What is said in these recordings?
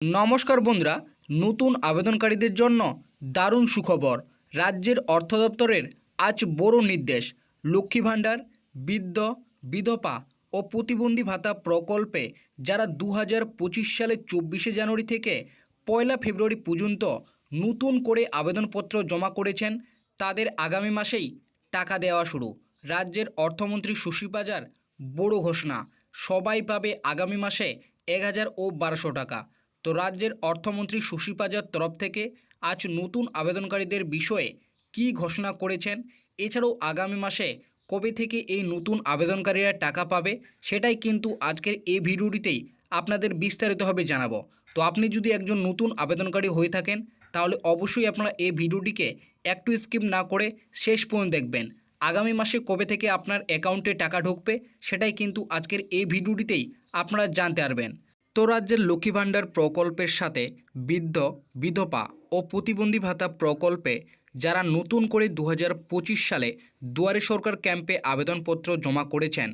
নমস্কার বন্ধুরা, নতুন আবেদনকারীদের জন্য দারুণ সুখবর। রাজ্যের অর্থ দপ্তরের আজ বড় নির্দেশ। লক্ষ্মী ভাণ্ডার, বৃদ্ধ, বিধবা ও প্রতিবন্ধী ভাতা প্রকল্পে যারা দু হাজার পঁচিশ সালের চব্বিশে জানুয়ারি থেকে পয়লা ফেব্রুয়ারি পর্যন্ত নতুন করে আবেদনপত্র জমা করেছেন, তাদের আগামী মাসেই টাকা দেওয়া শুরু। রাজ্যের অর্থমন্ত্রী সুশী বাজার বড় ঘোষণা, সবাই পাবে আগামী মাসে এক হাজার ও বারোশো টাকা। তো রাজ্যের অর্থমন্ত্রী সুশী পাজার তরফ থেকে আজ নতুন আবেদনকারীদের বিষয়ে কি ঘোষণা করেছেন? এছাড়াও আগামী মাসে কবে থেকে এই নতুন আবেদনকারীরা টাকা পাবে? সেটাই কিন্তু আজকের এই ভিডিওটিতেই আপনাদের বিস্তারিতভাবে জানাব। তো আপনি যদি একজন নতুন আবেদনকারী হয়ে থাকেন, তাহলে অবশ্যই আপনারা এই ভিডিওটিকে একটু স্কিপ না করে শেষ পর্যন্ত দেখবেন। আগামী মাসে কবে থেকে আপনার অ্যাকাউন্টে টাকা ঢুকবে, সেটাই কিন্তু আজকের এই ভিডিওটিতেই আপনারা জানতে পারবেন। তো রাজ্যের লক্ষ্মী ভাণ্ডার প্রকল্পের সাথে বৃদ্ধ, বিধবা ও প্রতিবন্ধী ভাতা প্রকল্পে যারা নতুন করে দু হাজার পঁচিশ সালে দুয়ারে সরকার ক্যাম্পে আবেদনপত্র জমা করেছেন,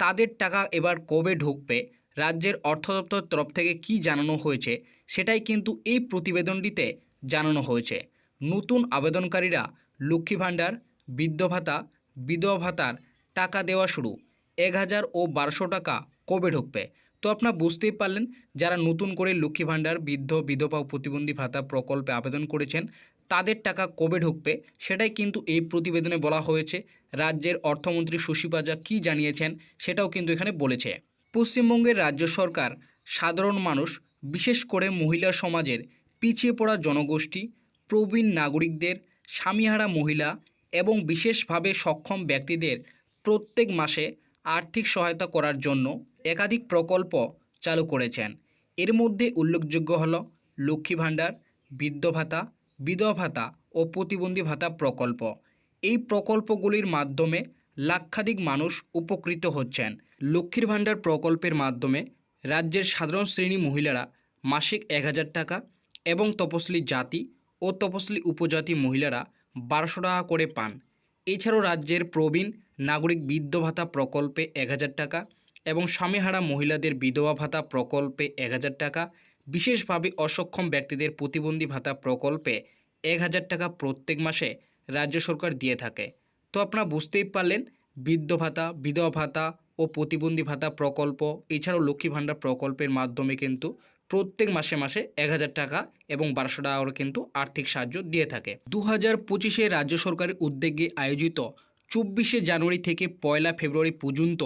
তাদের টাকা এবার কবে ঢুকবে, রাজ্যের অর্থ দপ্তর তরফ থেকে কি জানানো হয়েছে, সেটাই কিন্তু এই প্রতিবেদনটিতে জানানো হয়েছে। নতুন আবেদনকারীরা লক্ষ্মী ভাণ্ডার, বৃদ্ধ ভাতা, বিধবা ভাতার টাকা দেওয়া শুরু, এক হাজার ও বারোশো টাকা কবে ঢুকবে তো আপনারা বুঝতেই পারলেন, যারা নতুন করে লক্ষ্মী ভাণ্ডার, বৃদ্ধ, বিধবা প্রতিবন্ধী ভাতা প্রকল্পে আবেদন করেছেন, তাদের টাকা কবে ঢুকবে? সেটাই কিন্তু এই প্রতিবেদনে বলা হয়েছে। রাজ্যের অর্থমন্ত্রী সুশী পাজা কী জানিয়েছেন, সেটাও কিন্তু এখানে বলেছে। পশ্চিমবঙ্গের রাজ্য সরকার সাধারণ মানুষ, বিশেষ করে মহিলা সমাজের পিছিয়ে পড়া জনগোষ্ঠী, প্রবীণ নাগরিকদের, স্বামীহারা মহিলা এবং বিশেষভাবে সক্ষম ব্যক্তিদের প্রত্যেক মাসে আর্থিক সহায়তা করার জন্য একাধিক প্রকল্প চালু করেছেন। এর মধ্যে উল্লেখযোগ্য হল লক্ষ্মী ভাণ্ডার, বৃদ্ধ ভাতা, বিধবা ভাতা ও প্রতিবন্ধী ভাতা প্রকল্প। এই প্রকল্পগুলির মাধ্যমে লাক্ষাধিক মানুষ উপকৃত হচ্ছেন। লক্ষ্মীর ভাণ্ডার প্রকল্পের মাধ্যমে রাজ্যের সাধারণ শ্রেণি মহিলারা মাসিক এক হাজার টাকা এবং তপশিলি জাতি ও তপশিলি উপজাতি মহিলারা বারোশো টাকা করে পান। এছাড়াও রাজ্যের প্রবীণ নাগরিক বৃদ্ধ ভাতা প্রকল্পে এক হাজার টাকা এবং স্বামীহারা মহিলাদের বিধবা ভাতা প্রকল্পে এক হাজার টাকা, বিশেষভাবে অসক্ষম ব্যক্তিদের প্রতিবন্ধী ভাতা প্রকল্পে এক হাজার টাকা প্রত্যেক মাসে রাজ্য সরকার দিয়ে থাকে। তো আপনারা বুঝতেই পারলেন, বৃদ্ধ ভাতা, বিধবা ভাতা ও প্রতিবন্ধী ভাতা প্রকল্প, এছাড়াও লক্ষ্মী ভাণ্ডার প্রকল্পের মাধ্যমে কিন্তু প্রত্যেক মাসে মাসে এক হাজার টাকা এবং বারোশো টাকা করে কিন্তু আর্থিক সাহায্য দিয়ে থাকে। দু হাজার পঁচিশে রাজ্য সরকারের উদ্যোগে আয়োজিত চব্বিশে জানুয়ারি থেকে পয়লা ফেব্রুয়ারি পর্যন্ত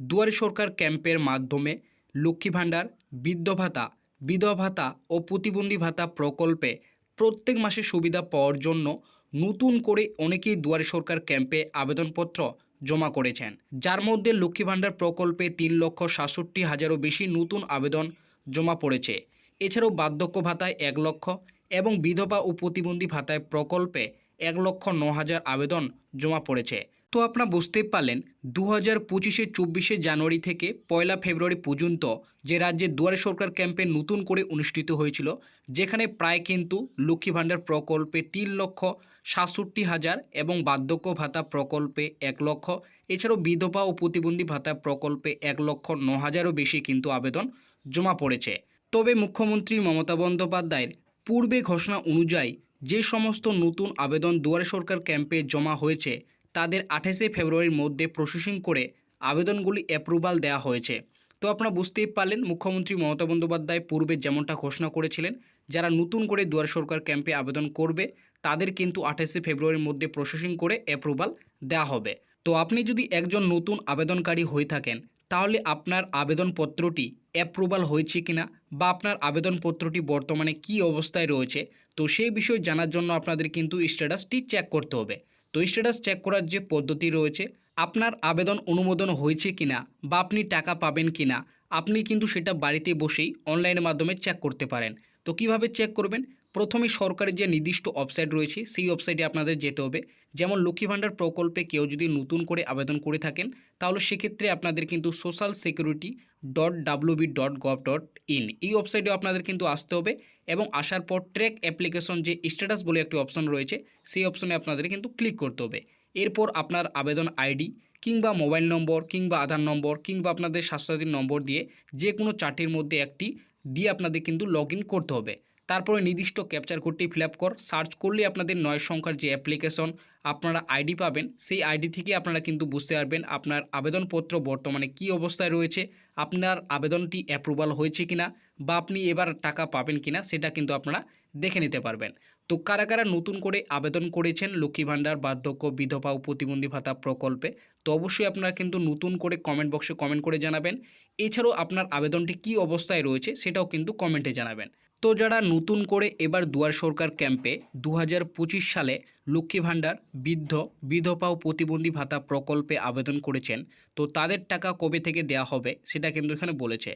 দুয়ারে সরকার ক্যাম্পের মাধ্যমে লক্ষ্মী ভাণ্ডার বৃদ্ধ ভাতা, বিধবা ভাতা ও প্রতিবন্ধী ভাতা প্রকল্পে প্রত্যেক মাসে সুবিধা পাওয়ার জন্য নতুন করে অনেকেই দুয়ারে সরকার ক্যাম্পে আবেদনপত্র জমা করেছেন। যার মধ্যে লক্ষ্মী ভাণ্ডার প্রকল্পে তিন লক্ষ সাতষট্টি হাজারও বেশি নতুন আবেদন জমা পড়েছে। এছাড়াও বার্ধক্য ভাতায় এক লক্ষ এবং বিধবা ও প্রতিবন্ধী ভাতায় প্রকল্পে এক লক্ষ ন হাজার আবেদন জমা পড়েছে। তো আপনারা বুঝতেই পারলেন দু হাজার পঁচিশে চব্বিশে জানুয়ারি থেকে পয়লা ফেব্রুয়ারি পর্যন্ত যে রাজ্যে দুয়ারে সরকার ক্যাম্পে নতুন করে অনুষ্ঠিত হয়েছিল, যেখানে প্রায় কিন্তু লক্ষ্মী ভাণ্ডার প্রকল্পে তিন লক্ষ সাতষট্টি হাজার এবং বার্ধক্য ভাতা প্রকল্পে এক লক্ষ, এছাড়াও বিধবা ও প্রতিবন্ধী ভাতা প্রকল্পে এক লক্ষ ন হাজারও বেশি কিন্তু আবেদন জমা পড়েছে। তবে মুখ্যমন্ত্রী মমতা বন্দ্যোপাধ্যায়ের পূর্বে ঘোষণা অনুযায়ী যে সমস্ত নতুন আবেদন দুয়ারে সরকার ক্যাম্পে জমা হয়েছে তাদের আঠাশে ফেব্রুয়ারির মধ্যে প্রসেসিং করে আবেদনগুলি অ্যাপ্রুভাল দেওয়া হয়েছে। তো আপনারা বুঝতেই পারলেন, মুখ্যমন্ত্রী মমতা বন্দ্যোপাধ্যায় পূর্বে যেমনটা ঘোষণা করেছিলেন, যারা নতুন করে দুয়ার সরকার ক্যাম্পে আবেদন করবে, তাদের কিন্তু আঠাশে ফেব্রুয়ারির মধ্যে প্রসেসিং করে অ্যাপ্রুভাল দেওয়া হবে। তো আপনি যদি একজন নতুন আবেদনকারী হয়ে থাকেন, তাহলে আপনার আবেদনপত্রটি অ্যাপ্রুভাল হয়েছে কিনা বা আপনার আবেদনপত্রটি বর্তমানে কি অবস্থায় রয়েছে, তো সেই বিষয় জানার জন্য আপনাদের কিন্তু স্ট্যাটাসটি চেক করতে হবে। তো স্ট্যাটাস চেক করার যে পদ্ধতি রয়েছে, আপনার আবেদন অনুমোদন হয়েছে কিনা বা আপনি টাকা পাবেন কিনা, আপনি কিন্তু সেটা বাড়িতে বসেই অনলাইনের মাধ্যমে চেক করতে পারেন। তো কীভাবে চেক করবেন? প্রথমে সরকারের যে নির্দিষ্ট ওয়েবসাইট রয়েছে, সেই ওয়েবসাইটে আপনাদের যেতে হবে। যেমন লক্ষ্মী ভাণ্ডার প্রকল্পে কেউ যদি নতুন করে আবেদন করে থাকেন, তাহলে সেক্ষেত্রে আপনাদের কিন্তু social security dot WB dot gov dot in এই ওয়েবসাইটে আপনাদের কিন্তু আসতে হবে এবং আসার পর ট্র্যাক অ্যাপ্লিকেশন যে স্ট্যাটাস বলে একটি অপশন রয়েছে, সেই অপশনে আপনাদের কিন্তু ক্লিক করতে হবে। এরপর আপনার আবেদন আইডি কিংবা মোবাইল নম্বর কিংবা আধার নম্বর কিংবা আপনাদের স্বাস্থ্যসাথীর নম্বর দিয়ে যে কোনো চারটির মধ্যে একটি দিয়ে আপনাদের কিন্তু লগ করতে হবে। তারপরে নির্দিষ্ট ক্যাপচার কোডটি ফিল কর। সার্চ করলে আপনাদের নয় সংখ্যার যে অ্যাপ্লিকেশন আপনারা আইডি পাবেন। সেই আইডি থেকে আপনারা কিন্তু বুঝতে পারবেন আপনার আবেদনপত্র বর্তমানে কি অবস্থায় রয়েছে, আপনার আবেদনটি অ্যাপ্রুভাল হয়েছে কিনা বা আপনি এবার টাকা পাবেন কিনা সেটা কিন্তু আপনারা দেখে নিতে পারবেন। তো কারা কারা নতুন করে আবেদন করেছেন লক্ষ্মী ভাণ্ডার, বার্ধক্য, বিধবা ও প্রতিবন্ধী ভাতা প্রকল্পে, তো অবশ্যই আপনারা কিন্তু নতুন করে কমেন্ট বক্সে কমেন্ট করে জানাবেন। এছাড়াও আপনার আবেদনটি কি অবস্থায় রয়েছে সেটাও কিন্তু কমেন্টে জানাবেন। তো যারা নতুন করে এবার দুয়ার সরকার ক্যাম্পে দু হাজার পঁচিশ সালে লক্ষ্মী ভাণ্ডার, বৃদ্ধ, বিধবা ও প্রতিবন্ধী ভাতা প্রকল্পে আবেদন করেছেন, তো তাদের টাকা কবে থেকে দেওয়া হবে সেটা কিন্তু এখানে বলেছে।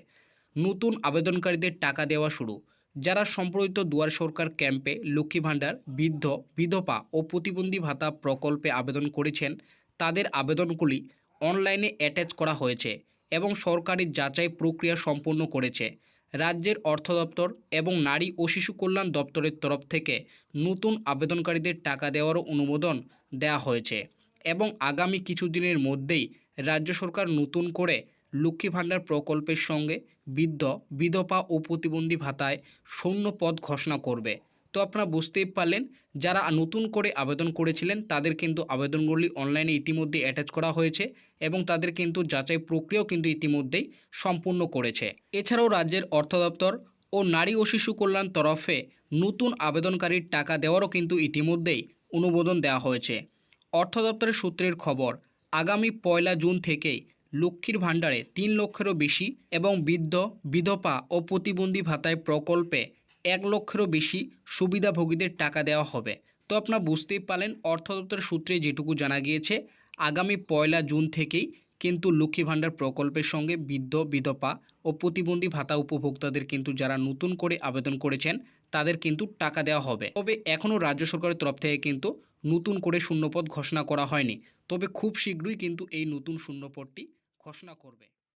নতুন আবেদনকারীদের টাকা দেওয়া শুরু। যারা সম্প্রতি দুয়ার সরকার ক্যাম্পে লক্ষ্মী ভাণ্ডার, বৃদ্ধ, বিধবা ও প্রতিবন্ধী ভাতা প্রকল্পে আবেদন করেছেন, তাদের আবেদনগুলি অনলাইনে অ্যাটাচ করা হয়েছে এবং সরকারি যাচাই প্রক্রিয়া সম্পূর্ণ করেছে। রাজ্যের অর্থ দপ্তর এবং নারী ও শিশু কল্যাণ দপ্তরের তরফ থেকে নতুন আবেদনকারীদের টাকা দেওয়ারও অনুমোদন দেওয়া হয়েছে এবং আগামী কিছু দিনের মধ্যেই রাজ্য সরকার নতুন করে লক্ষ্মী ভাণ্ডার প্রকল্পের সঙ্গে বৃদ্ধ বিধবা ও প্রতিবন্ধী ভাতায় শূন্য পদ ঘোষণা করবে। তো আপনারা বুঝতেই পারলেন, যারা নতুন করে আবেদন করেছিলেন, তাদের কিন্তু আবেদনগুলি অনলাইনে ইতিমধ্যে অ্যাটাচ করা হয়েছে এবং তাদের কিন্তু যাচাই প্রক্রিয়াও কিন্তু ইতিমধ্যেই সম্পূর্ণ করেছে। এছাড়াও রাজ্যের অর্থ দপ্তর ও নারী ও শিশু কল্যাণ তরফে নতুন আবেদনকারীর টাকা দেওয়ারও কিন্তু ইতিমধ্যেই অনুমোদন দেওয়া হয়েছে। অর্থ দপ্তরের সূত্রের খবর, আগামী পয়লা জুন থেকেই লক্ষ্মীর ভাণ্ডারে তিন লক্ষেরও বেশি এবং বৃদ্ধ, বিধবা ও প্রতিবন্ধী ভাতায় প্রকল্পে এক লক্ষেরও বেশি সুবিধাভোগীদের টাকা দেওয়া হবে। তো আপনারা বুঝতেই পারলেন, অর্থ দপ্তরের সূত্রে যেটুকু জানা গিয়েছে, আগামী পয়লা জুন থেকেই কিন্তু লক্ষ্মী ভাণ্ডার প্রকল্পের সঙ্গে বৃদ্ধ, বিধবা ও প্রতিবন্ধী ভাতা উপভোক্তাদের কিন্তু যারা নতুন করে আবেদন করেছেন, তাদের কিন্তু টাকা দেওয়া হবে। তবে এখনও রাজ্য সরকারের তরফ থেকে কিন্তু নতুন করে শূন্যপদ ঘোষণা করা হয়নি। তবে খুব শীঘ্রই কিন্তু এই নতুন শূন্যপদটি ঘোষণা করবে।